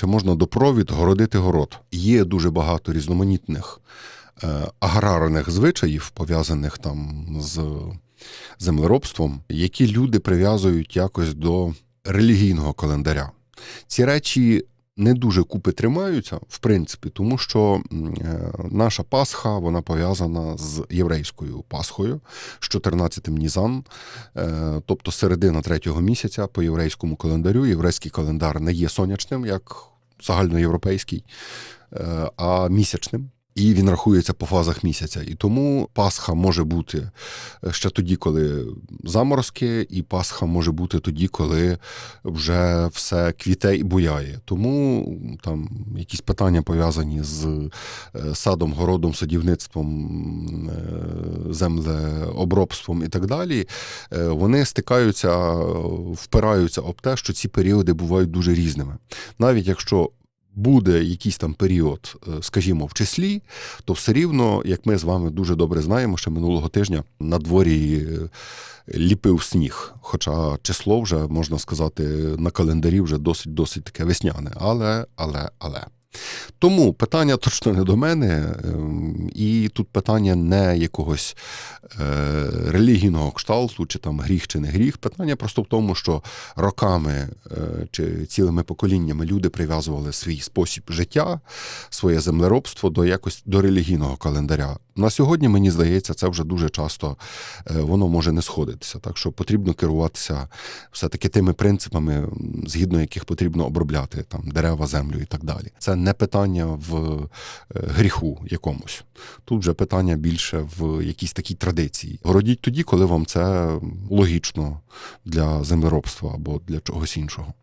чи можна до провід городити город. Є дуже багато різноманітних е, аграрних звичаїв, пов'язаних там з землеробством, які люди прив'язують якось до релігійного календаря. Ці речі не дуже купи тримаються, в принципі, тому що е, наша Пасха вона пов'язана з єврейською Пасхою з 14-м Нізан, е, тобто середина третього місяця по єврейському календарю. Єврейський календар не є сонячним, як загальноєвропейський, е, а місячним. І він рахується по фазах місяця. І тому Пасха може бути е, ще тоді, коли заморозки, і Пасха може бути тоді, коли вже все квіте і буяє. Тому там якісь питання пов'язані з е, садом, городом, садівництвом, е, землеобробством і так далі, вони стикаються, впираються об те, що ці періоди бувають дуже різними. Навіть якщо буде якийсь там період, е, скажімо, в числі, то все рівно, як ми з вами дуже добре знаємо, що минулого тижня на дворі е, ліпив сніг. Хоча число вже, можна сказати, на календарі вже досить досить таке весняне. Але, але, але. Тому питання точно не до мене, ем, і тут питання не якогось е, релігійного кшталту, чи там гріх чи не гріх. Питання просто в тому, що роками е, чи цілими поколіннями люди прив'язували свій спосіб життя, своє землеробство до якось до релігійного календаря. На сьогодні, мені здається, це вже дуже часто е, воно може не сходитися. Так що потрібно керуватися все-таки тими принципами, згідно яких потрібно обробляти там дерева, землю і так далі. Це не питання в е, гріху якомусь. Тут вже питання більше в якійсь такій традиції. Городіть тоді, коли вам це логічно для землеробства або для чогось іншого.